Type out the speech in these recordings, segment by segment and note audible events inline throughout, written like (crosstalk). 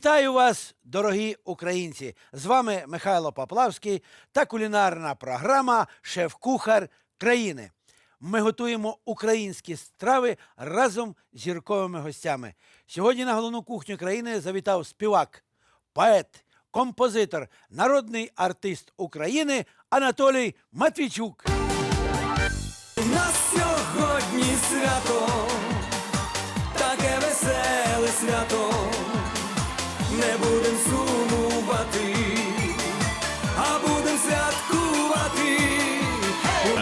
Вітаю вас, дорогі українці! З вами Михайло Поплавський та кулінарна програма Шеф-Кухар країни. Ми готуємо українські страви разом з зірковими гостями. Сьогодні на головну кухню країни завітав співак, поет, композитор, народний артист України Анатолій Матвійчук. У нас сьогодні свято, таке веселе свято, не будем сумувати, а будем святкувати.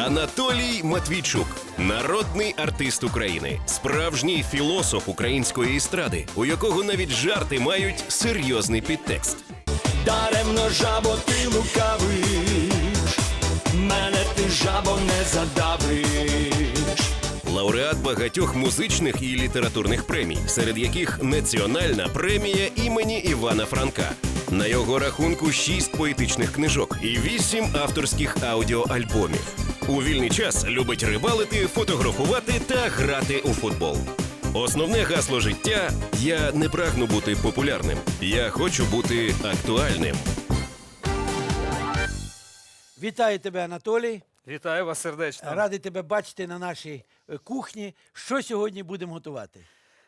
Анатолій Матвійчук, народний артист України, справжній філософ української естради, у якого навіть жарти мають серйозний підтекст. Даремно жабо ти лукавиш, мене ти жабо не задавиш. Лауреат багатьох музичних і літературних премій, серед яких Національна премія імені Івана Франка. На його рахунку шість поетичних книжок і вісім авторських аудіоальбомів. У вільний час любить рибалити, фотографувати та грати у футбол. Основне гасло життя я не прагну бути популярним. Я хочу бути актуальним. Вітаю тебе, Анатолій. Вітаю вас сердечно. Радий тебе бачити на нашій е, кухні. Що сьогодні будемо готувати?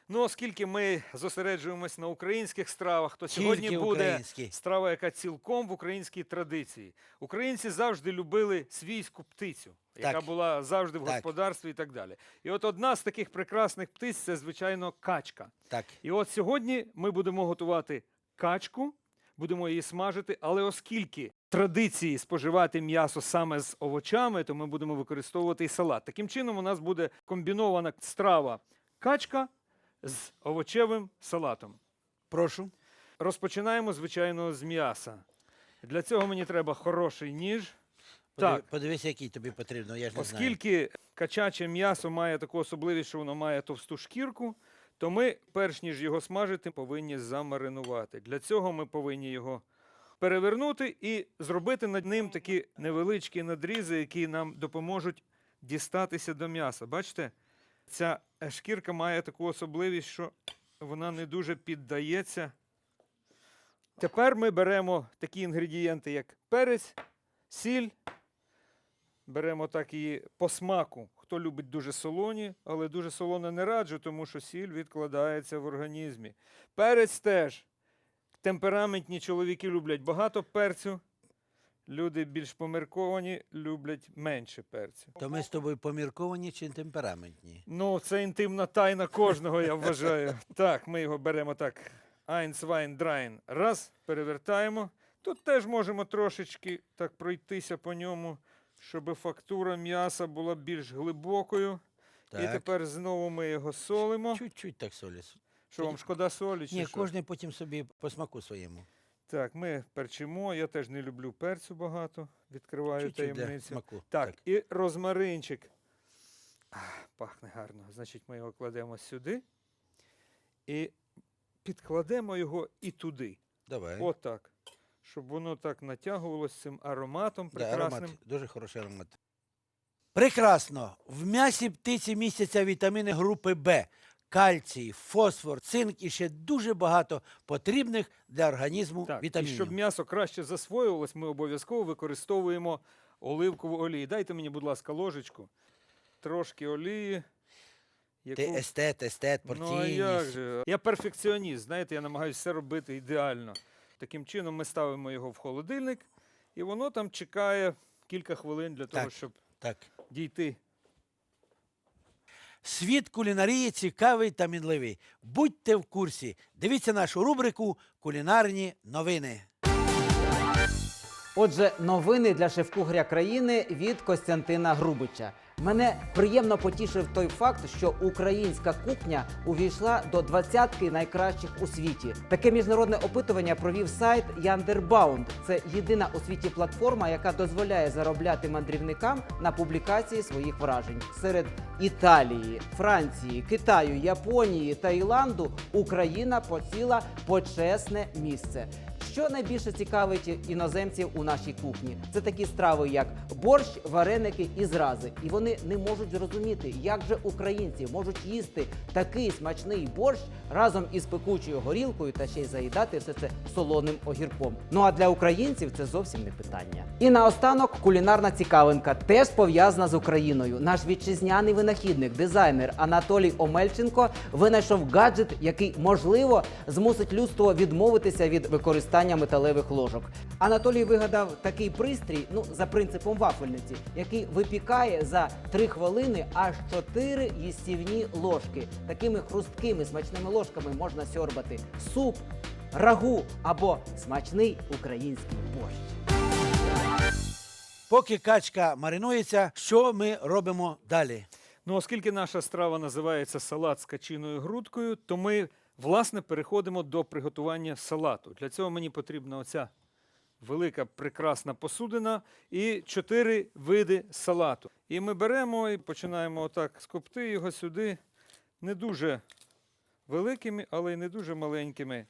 Ну, оскільки ми зосереджуємось на українських стравах, то Тільки сьогодні буде українські. страва, яка цілком в українській традиції. Українці завжди любили свійську птицю, яка Так. була завжди в Так. господарстві і так далі. І от одна з таких прекрасних птиць це, звичайно, качка. Так. І от сьогодні ми будемо готувати качку, будемо її смажити, але оскільки традиції споживати м'ясо саме з овочами, то ми будемо використовувати і салат. Таким чином, у нас буде комбінована страва качка з овочевим салатом. Прошу. Розпочинаємо, звичайно, з м'яса. Для цього мені треба хороший ніж. Так, Подивись, який тобі потрібно. Я ж не знаю. Оскільки качаче м'ясо має таку особливість, що воно має товсту шкірку, то ми, перш ніж його смажити, повинні замаринувати. Для цього ми повинні його перевернути і зробити над ним такі невеличкі надрізи, які нам допоможуть дістатися до м'яса. Бачите, ця шкірка має таку особливість, що вона не дуже піддається. Тепер ми беремо такі інгредієнти, як перець, сіль, Беремо так її по смаку. Хто любить дуже солоні, але дуже солоне не раджу, тому що сіль відкладається в організмі. Перець теж. Темпераментні чоловіки люблять багато перцю. Люди більш помірковані люблять менше перцю. То ми з тобою помірковані чи темпераментні? Ну, це інтимна тайна кожного, я вважаю. (laughs) Так, ми його беремо так. Zwei, drein. Раз, перевертаємо. Тут теж можемо трошечки так пройтися по ньому, щоб фактура м'яса була більш глибокою. І Так. тепер знову ми його солимо. Чуть-чуть так солі. Що вам шкода солі? Чи Ні, що? кожен потім собі по смаку своєму. Так, ми перчимо. Я теж не люблю перцю багато. Відкриваю Чуть-чуть для таємницю. смаку. Так, і розмаринчик. Ах, пахне гарно. Значить, ми його кладемо сюди і підкладемо його і туди. Давай. Отак. Щоб воно так натягувалося цим ароматом Да, прекрасним. аромат, дуже хороший аромат. Прекрасно. В м'ясі птиці містяться вітаміни групи Б, кальцій, фосфор, цинк і ще дуже багато потрібних для організму Так, і щоб м'ясо краще засвоювалось, ми обов'язково використовуємо оливкову олію. Дайте мені, будь ласка, ложечку. Трошки олії. Ти яку- естет, естет, Ну, а як же? Я перфекціоніст, знаєте, я намагаюся все робити ідеально. Таким чином ми ставимо його в холодильник, і воно там чекає кілька хвилин для того, Так. щоб Так. дійти. Світ кулінарії цікавий та мінливий. Будьте в курсі. Дивіться нашу рубрику Кулінарні новини. Отже, новини для шеф-кухаря країни від Костянтина Грубича. Мене приємно потішив той факт, що українська кухня увійшла до двадцятки найкращих у світі. Таке міжнародне опитування провів сайт Yanderbound. Це єдина у світі платформа, яка дозволяє заробляти мандрівникам на публікації своїх вражень. Серед Італії, Франції, Китаю, Японії, Таїланду Україна посіла почесне місце. Що найбільше цікавить іноземців у нашій кухні? Це такі страви, як борщ, вареники і зрази. І вони країни не можуть зрозуміти, як же українці можуть їсти такий смачний борщ разом із пекучою горілкою та ще й заїдати все це солоним огірком. Ну а для українців це зовсім не питання. І наостанок кулінарна цікавинка теж пов'язана з Україною. Наш вітчизняний винахідник, дизайнер Анатолій Омельченко винайшов гаджет, який можливо змусить людство відмовитися від використання металевих ложок. Анатолій вигадав такий пристрій, ну за принципом вафельниці, який випікає за 3 хвилини аж 4 їстівні ложки. Такими хрусткими смачними ложками можна сьорбати суп, рагу або смачний український борщ. Поки качка маринується, що ми робимо далі? Ну, оскільки наша страва називається салат з качиною грудкою, то ми власне переходимо до приготування салату. Для цього мені потрібна оця велика прекрасна посудина і чотири види салату. І ми беремо і починаємо отак скопти його сюди не дуже великими, але й не дуже маленькими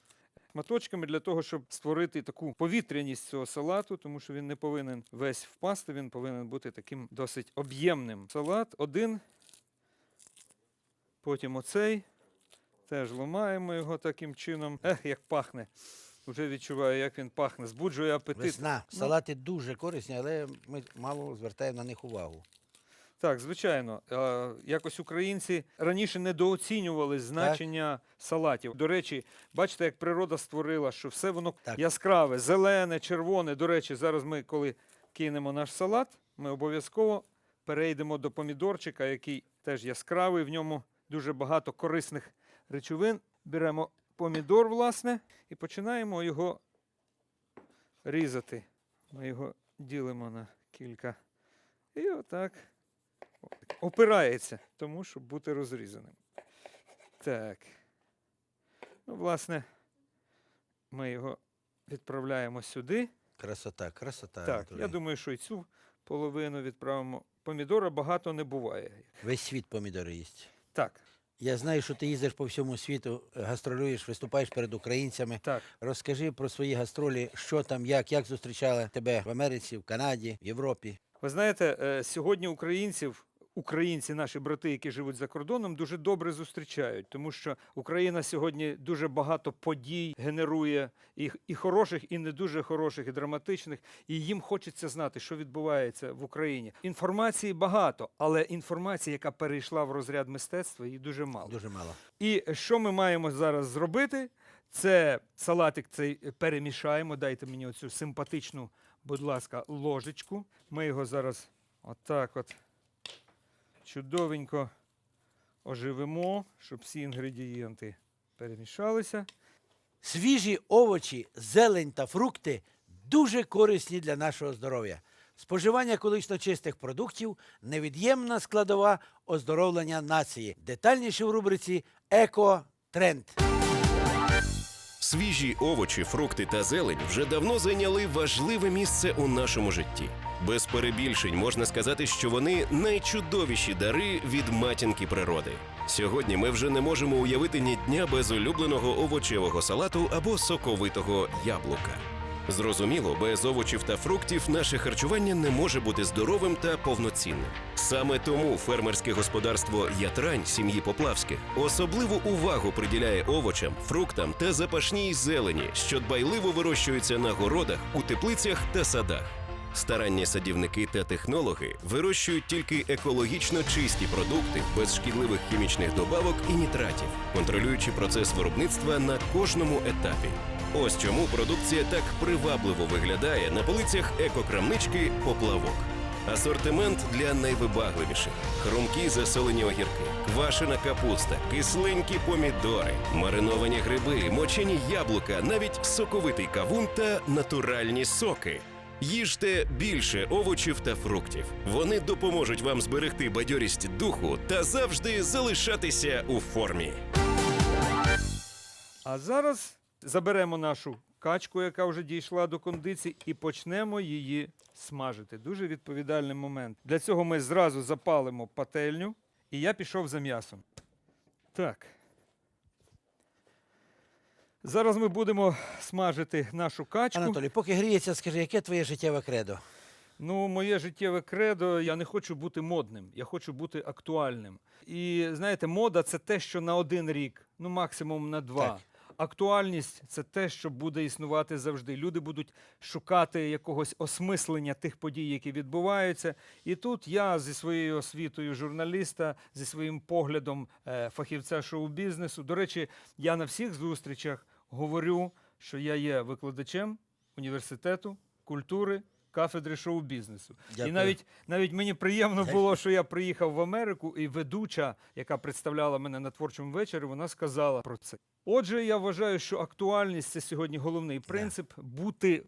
шматочками для того, щоб створити таку повітряність цього салату, тому що він не повинен весь впасти, він повинен бути таким досить об'ємним. Салат один, потім оцей. Теж ламаємо його таким чином. Ех, як пахне. Вже відчуваю, як він пахне. Збуджує апетит. Весна. Ну, Салати дуже корисні, але ми мало звертаємо на них увагу. Так, звичайно. Якось українці раніше недооцінювали значення салатів. До речі, бачите, як природа створила, що все воно Так. яскраве, зелене, червоне. До речі, зараз ми, коли кинемо наш салат, ми обов'язково перейдемо до помідорчика, який теж яскравий. В ньому дуже багато корисних речовин. Беремо помідор, власне, і починаємо його різати. Ми його ділимо на кілька. І отак опирається, тому щоб бути розрізаним. Так. Ну, власне, ми його відправляємо сюди. Красота, красота. Так, Анатолій. я думаю, що і цю половину відправимо. Помідора багато не буває. Весь світ помідори їсть. Так, Я знаю, що ти їздиш по всьому світу, гастролюєш, виступаєш перед українцями. так. Розкажи про свої гастролі, що там, як, як зустрічали тебе в Америці, в Канаді, в Європі. Ви знаєте, е, сьогодні українців, українці, наші брати, які живуть за кордоном, дуже добре зустрічають, тому що Україна сьогодні дуже багато подій генерує, і, і хороших, і не дуже хороших, і драматичних. І їм хочеться знати, що відбувається в Україні. Інформації багато, але інформація, яка перейшла в розряд мистецтва, її дуже мало. Дуже мало. І що ми маємо зараз зробити? Це салатик цей перемішаємо. Дайте мені оцю симпатичну, будь ласка, ложечку. Ми його зараз отак от чудовенько оживимо, щоб всі інгредієнти перемішалися. Свіжі овочі, зелень та фрукти дуже корисні для нашого здоров'я. Споживання екологічно чистих продуктів невід'ємна складова оздоровлення нації. Детальніше в рубриці Еко-тренд. Свіжі овочі, фрукти та зелень вже давно зайняли важливе місце у нашому житті. Без перебільшень можна сказати, що вони найчудовіші дари від матінки природи. Сьогодні ми вже не можемо уявити ні дня без улюбленого овочевого салату або соковитого яблука. Зрозуміло, без овочів та фруктів наше харчування не може бути здоровим та повноцінним. Саме тому фермерське господарство Ятрань сім'ї Поплавських особливу увагу приділяє овочам, фруктам та запашній зелені, що дбайливо вирощуються на городах, у теплицях та садах. Старанні садівники та технологи вирощують тільки екологічно чисті продукти без шкідливих хімічних добавок і нітратів, контролюючи процес виробництва на кожному етапі. Ось чому продукція так привабливо виглядає на полицях екокрамнички поплавок. Асортимент для найвибагливіших: хрумкі засолені огірки, квашена капуста, кисленькі помідори, мариновані гриби, мочені яблука, навіть соковитий кавун та натуральні соки. Їжте більше овочів та фруктів. Вони допоможуть вам зберегти бадьорість духу та завжди залишатися у формі. А зараз заберемо нашу качку, яка вже дійшла до кондиції, і почнемо її смажити. Дуже відповідальний момент. Для цього ми зразу запалимо пательню, і я пішов за м'ясом. Так. Зараз ми будемо смажити нашу качку. Анатолій, поки гріється, скажи, яке твоє життєве кредо? Ну, моє життєве кредо, я не хочу бути модним, я хочу бути актуальним. І знаєте, мода це те, що на один рік, ну максимум на два. Так. Актуальність це те, що буде існувати завжди. Люди будуть шукати якогось осмислення тих подій, які відбуваються. І тут я зі своєю освітою журналіста, зі своїм поглядом е, фахівця шоу-бізнесу. До речі, я на всіх зустрічах говорю, що я є викладачем університету культури. Кафедри шоу-бізнесу. І навіть навіть мені приємно було, що я приїхав в Америку, і ведуча, яка представляла мене на творчому вечорі, вона сказала про це. Отже, я вважаю, що актуальність це сьогодні головний принцип бути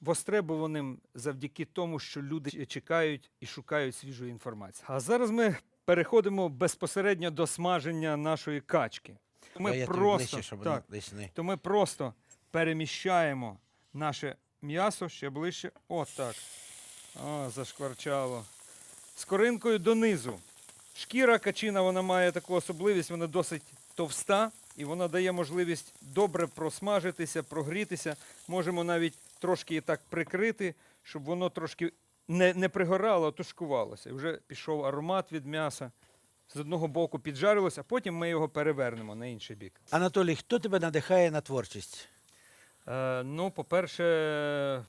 востребованим завдяки тому, що люди чекають і шукають свіжої інформації. А зараз ми переходимо безпосередньо до смаження нашої качки. Ми я просто ближче, щоб так, не... то ми просто переміщаємо наше м'ясо ще ближче. Отак. О, зашкварчало. З коринкою донизу. Шкіра качина вона має таку особливість, вона досить товста і вона дає можливість добре просмажитися, прогрітися. Можемо навіть трошки її так прикрити, щоб воно трошки не, не пригорало, а тушкувалося. І вже пішов аромат від м'яса. З одного боку піджарилося, а потім ми його перевернемо на інший бік. Анатолій, хто тебе надихає на творчість? Е, ну, по-перше,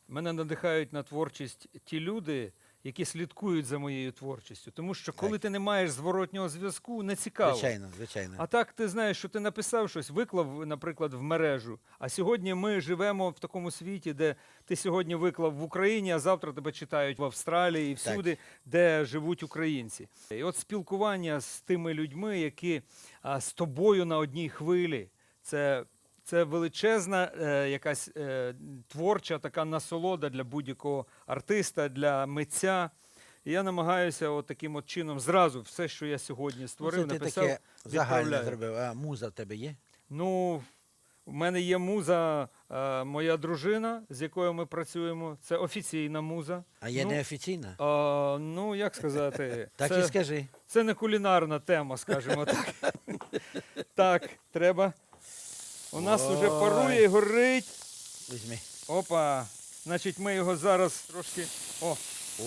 мене надихають на творчість ті люди, які слідкують за моєю творчістю. Тому що коли Так. ти не маєш зворотнього зв'язку, не цікаво. Звичайно, звичайно. А так ти знаєш, що ти написав щось, виклав, наприклад, в мережу. А сьогодні ми живемо в такому світі, де ти сьогодні виклав в Україні, а завтра тебе читають в Австралії і всюди, де живуть українці. І от спілкування з тими людьми, які а, з тобою на одній хвилі, це. Це величезна е, якась е, творча така насолода для будь-якого артиста, для митця. І я намагаюся от таким от чином зразу все, що я сьогодні Ну, створив, це ти написав, таке загальне відправляю. зробив. А муза в тебе є? Ну, в мене є муза, е, моя дружина, з якою ми працюємо. Це офіційна муза. А є ну, неофіційна? А, ну, як сказати, (laughs) Так це, і скажи. це не кулінарна тема, скажімо так. (laughs) так, треба. У нас уже парує і горить. Візьми. Опа. Значить, ми його зараз трошки. О,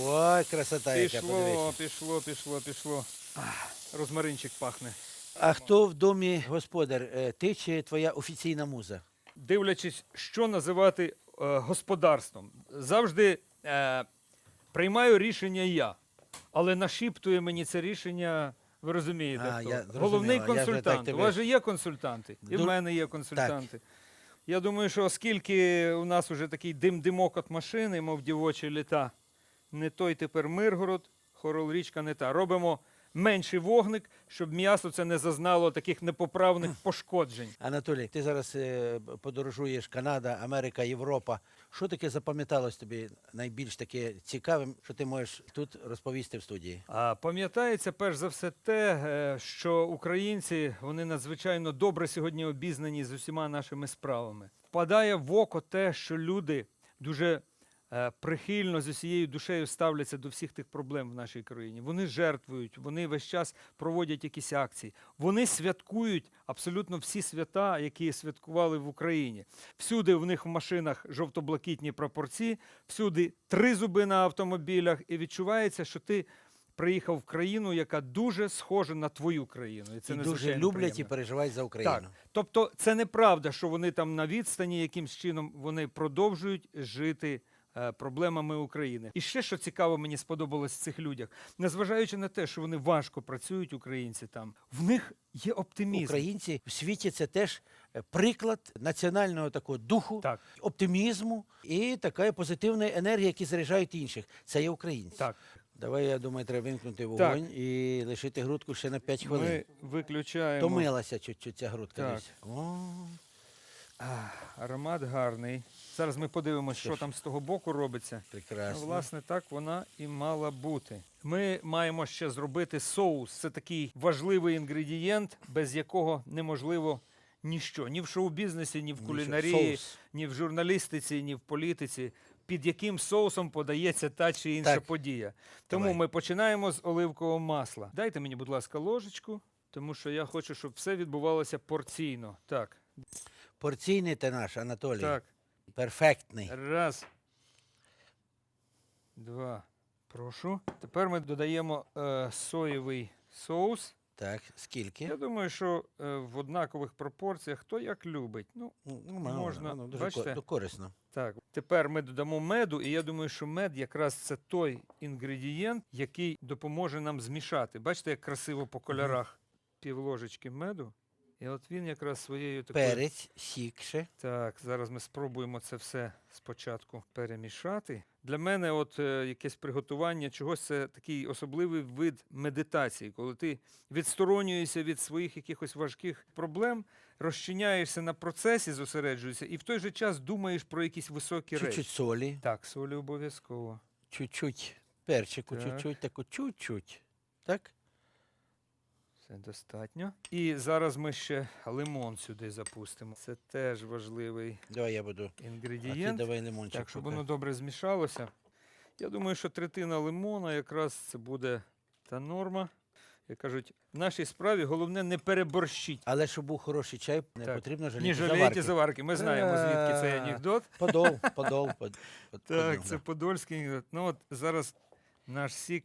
Ой, красота яка, пішло, подивися. пішло, пішло, пішло. Розмаринчик пахне. А хто в домі господар? Е, Ти чи твоя офіційна муза? дивлячись, що називати е, господарством. Завжди е, приймаю рішення я, але нашіптує мені це рішення. Ви розумієте, А, хто? я зрозумів, головний а я вже так консультант. тебе- У вас же є консультанти, і в Ну, мене є консультанти. Я думаю, що оскільки у нас вже такий дим-димок від машини, мов дівочі літа, не той тепер Миргород, хорол річка не та. Робимо менший вогник, щоб м'ясо це не зазнало таких непоправних пошкоджень. Анатолій, ти зараз е, подорожуєш Канада, Америка, Європа. Що таке запам'яталось тобі найбільш таке цікавим, що ти можеш тут розповісти в студії? А пам'ятається перш за все те, е, що українці вони надзвичайно добре сьогодні обізнані з усіма нашими справами. Впадає в око те, що люди дуже прихильно з усією душею ставляться до всіх тих проблем в нашій країні. Вони жертвують, вони весь час проводять якісь акції. Вони святкують абсолютно всі свята, які святкували в Україні. Всюди в них в машинах жовто-блакитні прапорці, всюди три зуби на автомобілях, і відчувається, що ти приїхав в країну, яка дуже схожа на твою країну. І це і дуже люблять і переживають за Україну. Так, тобто це неправда, що вони там на відстані якимсь чином вони продовжують жити е, проблемами України. І ще що цікаво, мені сподобалось в цих людях, незважаючи на те, що вони важко працюють, українці там, в них є оптимізм. Українці в світі це теж е, приклад національного такого духу, Так. оптимізму і така позитивної енергії, які заряджають інших. Це є українці. Так, Давай, я думаю, треба вимкнути Так. вогонь і лишити грудку ще на 5 хвилин. ми виключаємо. Томилася чуть-чуть ця грудка. Так. О, аромат гарний. Зараз ми подивимося, Що там з того боку робиться. прекрасно. Власне, так вона і мала бути. Ми маємо ще зробити соус. Це такий важливий інгредієнт, без якого неможливо ніщо. Ні в шоу-бізнесі, ні в кулінарії, соус. ні в журналістиці, ні в політиці. Під яким соусом подається та чи інша Так. подія. Тому Давай. ми починаємо з оливкового масла. Дайте мені, будь ласка, ложечку, тому що я хочу, щоб все відбувалося порційно. Так, Порційний ти наш, Анатолій. так. Перфектний. Раз. два. Прошу. Тепер ми додаємо е, соєвий соус. Так, скільки? Я думаю, що е, в однакових пропорціях хто як любить. Ну, Ну, можна, воно дуже бачите? ко- корисно. так. Тепер ми додамо меду, і я думаю, що мед якраз це той інгредієнт, який допоможе нам змішати. Бачите, як красиво по кольорах пів ложечки меду. І от він якраз своєю такою. Перець, сік ще. Так, зараз ми спробуємо це все спочатку перемішати. Для мене, от е, якесь приготування чогось це такий особливий вид медитації, коли ти відсторонюєшся від своїх якихось важких проблем, розчиняєшся на процесі, зосереджуєшся, і в той же час думаєш про якісь високі Чуть-чуть солі, Так, солі обов'язково. чуть-чуть перчику, Так. чуть-чуть, таку чуть-чуть. Так? Достатньо. І зараз ми ще лимон сюди запустимо. Це теж важливий Давай я буду. А ти інгредієнт. давай лимончик. Так, щоб воно добре змішалося. Я думаю, що третина лимона якраз це буде та норма. Як кажуть, в нашій справі головне не переборщіть. Але щоб був хороший чай, не Так. потрібно жаліти Ні заварки. заварки. Ми знаємо, звідки цей Е, анекдот. Подол, (laughs) подол. под- под- Так, це да. подольський анекдот. Ну от зараз наш сік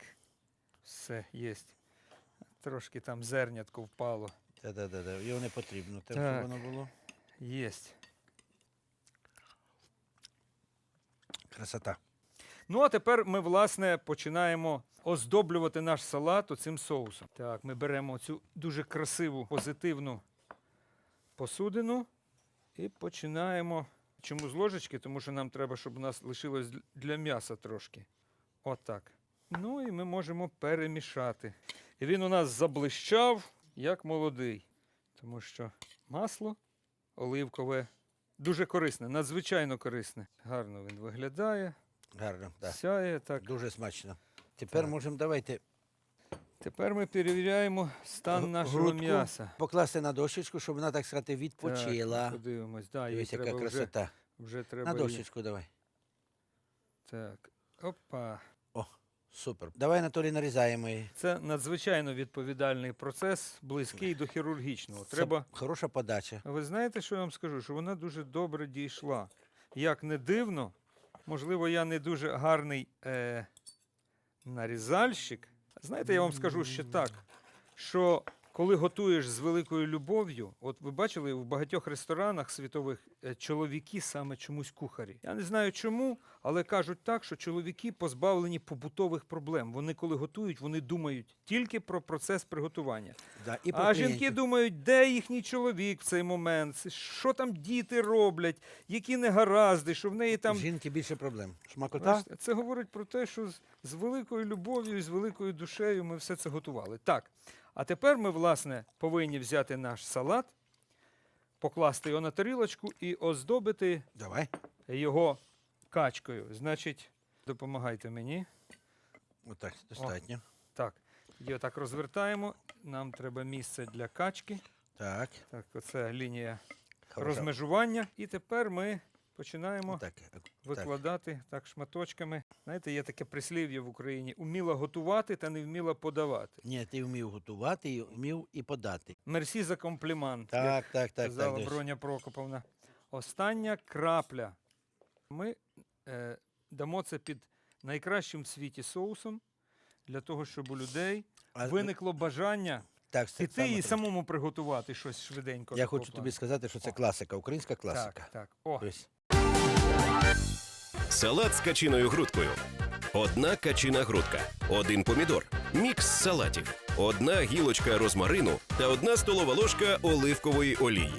все є. Трошки там зернятко впало. Та-да-да, його не потрібно, Так. щоб воно було. Єсть. Красота. Ну, а тепер ми, власне, починаємо оздоблювати наш салат оцим соусом. Так, ми беремо цю дуже красиву, позитивну посудину і починаємо. Чому з ложечки? Тому що нам треба, щоб у нас лишилось для м'яса трошки. Отак. Ну і ми можемо перемішати. І він у нас заблищав, як молодий. Тому що масло оливкове дуже корисне, надзвичайно корисне. Гарно він виглядає. Гарно, так. Сяє так. Дуже смачно. Тепер Так. можемо давайте Тепер ми перевіряємо стан нашого грудку м'яса. покласти на дощечку, щоб вона, так сказати, Так, відпочила. подивимось. Да, Дивись, яка треба вже, красота. вже треба На її- дощечку давай. Так. Опа. Супер. Давай, Анатолій, нарізаємо її. Це надзвичайно відповідальний процес, близький до хірургічного. Це Треба. хороша подача. А Ви знаєте, що я вам скажу? Що вона дуже добре дійшла. Як не дивно, можливо, я не дуже гарний е, нарізальщик. Знаєте, я вам скажу ще так, що коли готуєш з великою любов'ю, от ви бачили в багатьох ресторанах світових е, чоловіки саме чомусь кухарі. Я не знаю чому, але кажуть так, що чоловіки позбавлені побутових проблем. Вони коли готують, вони думають тільки про процес приготування. Да, і про А жінки клієнтів. думають, де їхній чоловік в цей момент, що там діти роблять, які негаразди, що в неї там. Жінки більше проблем. Шмакота? Це говорить про те, що з великою любов'ю і з великою душею ми все це готували. Так. А тепер ми, власне, повинні взяти наш салат, покласти його на тарілочку і оздобити Давай. його качкою. Значить, допомагайте мені. Отак, достатньо. Так, її отак розвертаємо. Нам треба місце для качки. Так. Так, оце лінія Хорошо. розмежування. І тепер ми починаємо Так, так. викладати так шматочками. Знаєте, є таке прислів'я в Україні: уміла готувати та не вміла подавати. Ні, ти вмів готувати і вмів і подати. Мерсі за комплімент. Так, як так, так, казала так. Броня Прокоповна. Остання крапля. Ми е, дамо це під найкращим в світі соусом для того, щоб у людей А, виникло бажання так, це піти саме і самому приготувати щось швиденько. Я хочу тобі сказати, що це класика, українська класика. Так, так. О, Ось. Салат з качиною грудкою. Одна качина грудка, один помідор, мікс салатів, одна гілочка розмарину та одна столова ложка оливкової олії.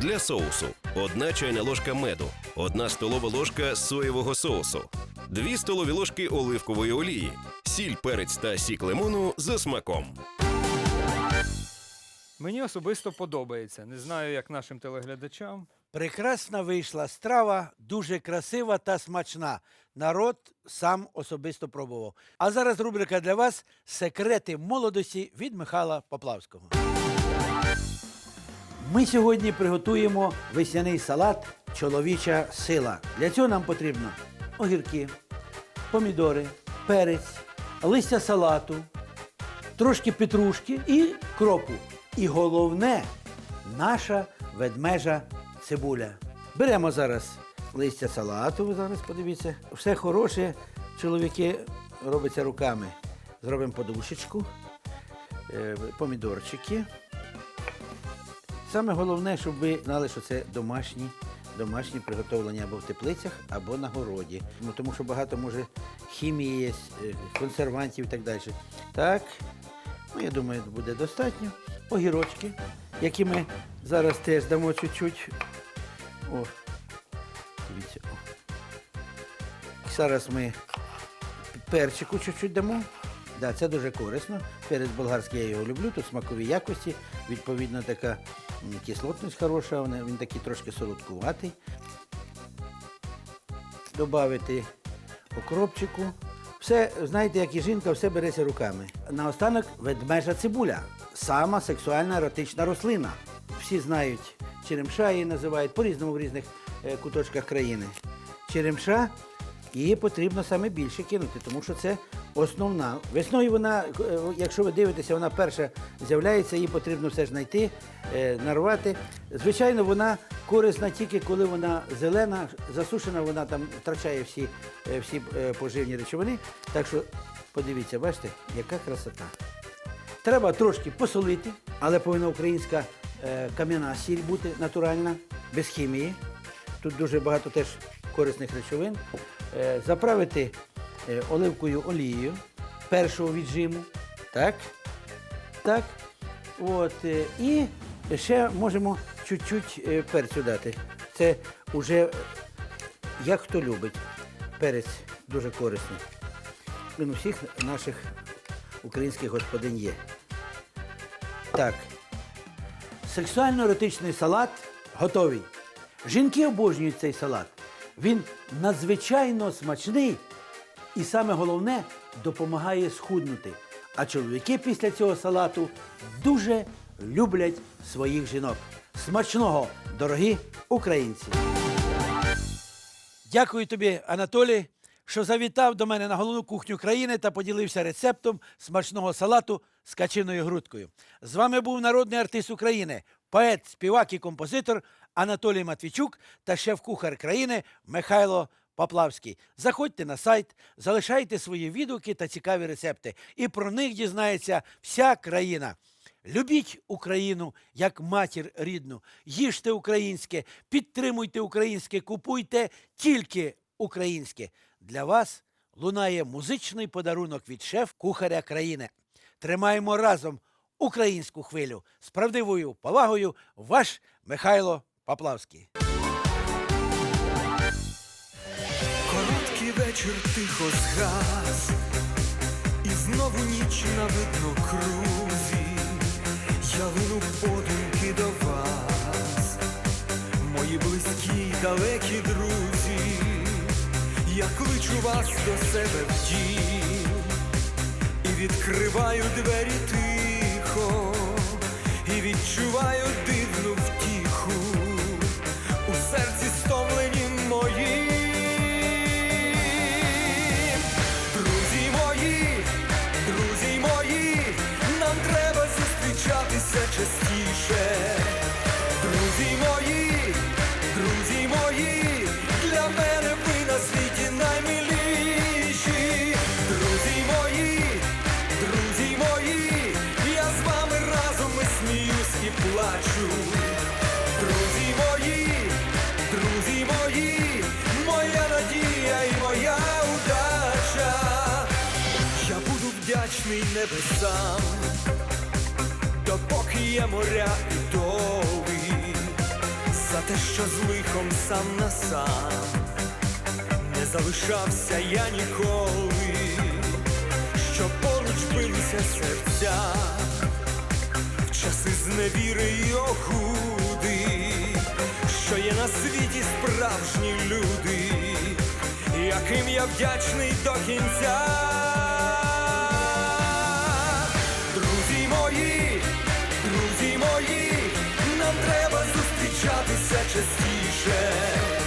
Для соусу одна чайна ложка меду, одна столова ложка соєвого соусу, дві столові ложки оливкової олії, сіль, перець та сік лимону за смаком. Мені особисто подобається. Не знаю, як нашим телеглядачам. Прекрасна вийшла страва, дуже красива та смачна. Народ сам особисто пробував. А зараз рубрика для вас Секрети молодості від Михайла Поплавського. Ми сьогодні приготуємо весняний салат Чоловіча сила. Для цього нам потрібно огірки, помідори, перець, листя салату, трошки петрушки і кропу. І головне наша ведмежа цибуля. Беремо зараз листя салату, ви зараз подивіться. Все хороше, чоловіки робиться руками. Зробимо подушечку, е, помідорчики. Саме головне, щоб ви знали, що це домашні, домашні приготовлені або в теплицях, або на городі. Ну, тому що багато може хімії є, е, консервантів і так далі. Так, ну я думаю, буде достатньо. Огірочки, які ми зараз теж дамо чуть-чуть. О, дивіться. О. Зараз ми перчику чуть-чуть дамо. Да, це дуже корисно. Перець болгарський я його люблю, тут смакові якості, відповідно, така кислотність хороша, він такий трошки солодкуватий. Добавити окропчику. Все, знаєте, як і жінка, все береться руками. Наостанок ведмежа цибуля. Сама сексуальна еротична рослина. Всі знають, черемша її називають по-різному в різних е, куточках країни. Черемша її потрібно саме більше кинути, тому що це основна. Весною вона, е, якщо ви дивитеся, вона перша з'являється, її потрібно все ж знайти, е, нарвати. Звичайно, вона корисна тільки коли вона зелена, засушена, вона там втрачає всі, всі поживні речовини. Так що подивіться, бачите, яка красота. Треба трошки посолити, але повинна українська кам'яна сіль бути натуральна, без хімії. Тут дуже багато теж корисних речовин. Е, заправити е, оливкою олією першого віджиму. Так. Так. От, е, і ще можемо чуть-чуть е, перцю дати. Це вже як хто любить. Перець дуже корисний. Він у всіх наших українських господинь є. Так. Сексуально-еротичний салат готовий. Жінки обожнюють цей салат. Він надзвичайно смачний і саме головне допомагає схуднути. А чоловіки після цього салату дуже люблять своїх жінок. Смачного, дорогі українці! Дякую тобі, Анатолій, що завітав до мене на головну кухню країни та поділився рецептом смачного салату з качиною грудкою. З вами був народний артист України, поет, співак і композитор Анатолій Матвійчук та шеф-кухар країни Михайло Поплавський. Заходьте на сайт, залишайте свої відгуки та цікаві рецепти, і про них дізнається вся країна. Любіть Україну як матір рідну, їжте українське, підтримуйте українське, купуйте тільки українське. Для вас лунає музичний подарунок від шеф-кухаря країни. Тримаємо разом українську хвилю з правдивою повагою. Ваш Михайло Поплавський. Короткий вечір тихо згас, і знову ніч на видно крузі, я лину подумки до вас, мої близькі далекі друзі, я кличу вас до себе в дім і відкриваю двері тихо, і відчуваю дивну втіху у серці стомлені мої. Друзі мої, друзі мої, нам треба зустрічатися частіше. Плачу. Друзі мої, друзі мої, моя надія і моя удача. Я буду вдячний небесам, допоки є моря і доли, за те, що з лихом сам на сам не залишався я ніколи, що поруч билися серця часи зневіри й огуди, що є на світі справжні люди, яким я вдячний до кінця. Друзі мої, друзі мої, нам треба зустрічатися частіше.